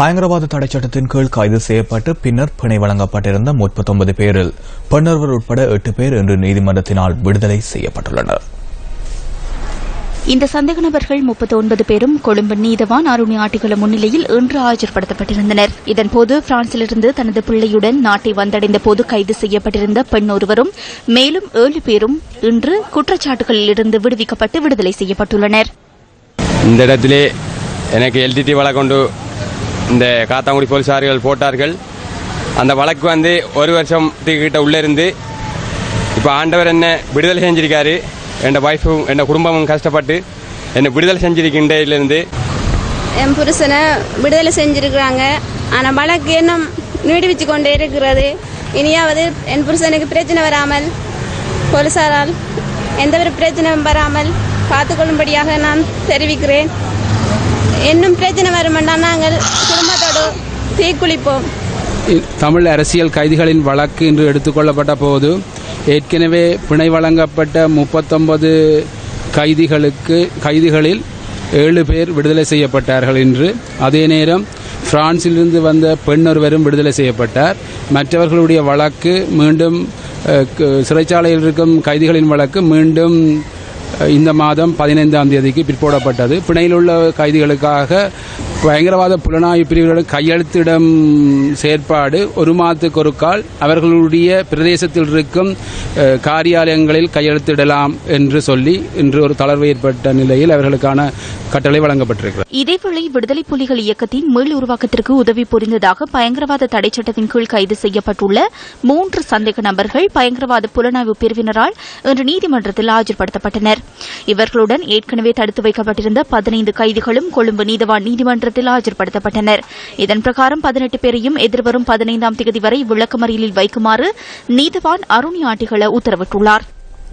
பயங்கரவாத தடைச் சட்டத்தின் கீழ் கைது செய்யப்பட்டு பின்னர் பிணை வழங்கப்பட்டிருந்த முப்பத்தொன்பது பேரில் பெண்ணொருவர் உட்பட எட்டு பேர் இன்று நீதிமன்றத்தினால் விடுதலை செய்யப்பட்டுள்ளனர். இந்த சந்தேக நபர்கள் முப்பத்தி ஒன்பது பேரும் கொழும்பு நீதவான் அருணி ஆட்டிகள முன்னிலையில் இன்று ஆஜர்படுத்தப்பட்டிருந்தனர். இதன்போது பிரான்சிலிருந்து தனது பிள்ளையுடன் நாட்டை வந்தடைந்த போது கைது செய்யப்பட்டிருந்த பெண் ஒருவரும் மேலும் ஏழு பேரும் இன்று குற்றச்சாட்டுகளில் இருந்து விடுவிக்கப்பட்டு விடுதலை செய்யப்பட்டுள்ளனர். இந்த இடத்திலே எனக்கு எல்டிடி வழக்கொண்டு இந்த காத்தாங்குடி போலீசார்கள் போட்டார்கள். அந்த வழக்கு வந்து ஒரு வருஷம் கிட்ட உள்ளே இருந்து இப்போ ஆண்டவர் என்ன விடுதலை செஞ்சிருக்காரு என் ஒய்ஃபும் என் குடும்பமும் கஷ்டப்பட்டு என்னை விடுதலை செஞ்சிருக்கின்றதுலேருந்து என் புருஷனை விடுதலை செஞ்சிருக்கிறாங்க. ஆனால் வழக்கு இன்னும் நீடிவிச்சு கொண்டே இருக்கிறது. இனியாவது என் புருஷனுக்கு பிரச்சனை வராமல் போலீசாரால் எந்த ஒரு பிரச்சனையும் வராமல் பார்த்துக்கொள்ளும்படியாக நான் தெரிவிக்கிறேன். இன்னும் பிரச்சனை வருமென்றால் நாங்கள் குடும்பத்தோடு தீக்குளிப்போம். தமிழ் அரசியல் கைதிகளின் வழக்கு இன்று எடுத்துக்கொள்ளப்பட்ட போது ஏற்கனவே பிணை வழங்கப்பட்ட முப்பத்தொன்பது கைதிகளுக்கு கைதிகளில் ஏழு பேர் விடுதலை செய்யப்பட்டார்கள் என்று அதே நேரம் பிரான்சிலிருந்து வந்த பெண் ஒருவரும் விடுதலை செய்யப்பட்டார். மற்றவர்களுடைய வழக்கு மீண்டும் சிறைச்சாலையில் இருக்கும் கைதிகளின் வழக்கு மீண்டும் இந்த மாதம் பதினைந்தாம் தேதிக்கு பிற்போடப்பட்டது. பிணையில் உள்ள கைதிகளுக்காக பயங்கரவாத புலனாய்வு பிரிவுகளிடம் கையெழுத்திடும் செயற்பாடு ஒரு மாதத்துக்கு ஒரு கால் அவர்களுடைய பிரதேசத்தில் இருக்கும் காரியாலயங்களில் கையெழுத்திடலாம் என்று சொல்லி இன்று ஒரு தளர்வு ஏற்பட்ட நிலையில் அவர்களுக்கான கட்டளை வழங்கப்பட்டிருக்கிறது. இதேவேளை விடுதலை புலிகள் இயக்கத்தின் மீள் உருவாக்கத்திற்கு உதவி புரிந்ததாக பயங்கரவாத தடைச் சட்டத்தின் கீழ் கைது செய்யப்பட்டுள்ள மூன்று சந்தேக நபர்கள் பயங்கரவாத புலனாய்வு பிரிவினரால் இன்று நீதிமன்றத்தில் ஆஜர்படுத்தப்பட்டனர். இவர்களுடன் ஏற்கனவே தடுத்து வைக்கப்பட்டிருந்த பதினைந்து கைதிகளும் கொழும்பு நீதவான் நீதிமன்றத்தில் ஆஜர்படுத்தப்பட்டனர். இதன் பிரகாரம் பதினெட்டு பேரையும் எதிர்வரும் பதினைந்தாம் தேதி வரை விளக்கமறியலில் வைக்குமாறு நீதவான் அருண் ஆட்டிகள உத்தரவிட்டுள்ளார்.